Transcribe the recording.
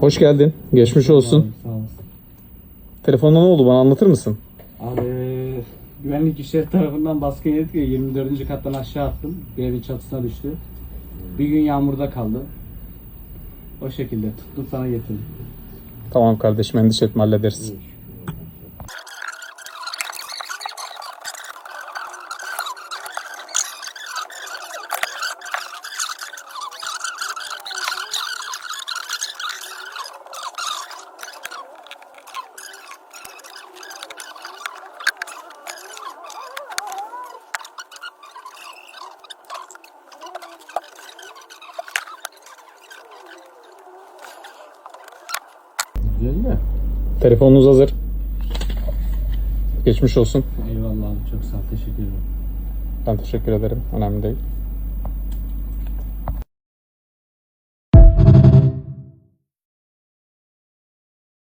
Hoş geldin. Geçmiş olsun. Sağ olasın. Telefonda ne oldu bana anlatır mısın? Abi güvenlik güçleri tarafından baskın yedik ya 24. kattan aşağı attım. Bir evin çatısına düştü. Bir gün yağmurda kaldı. O şekilde tuttum sana getirdim. Tamam kardeşim endişe etme hallederiz. De. Telefonunuz hazır. Geçmiş olsun. Eyvallah abi çok sağ ol teşekkür ederim. Ben teşekkür ederim. Önemli değil.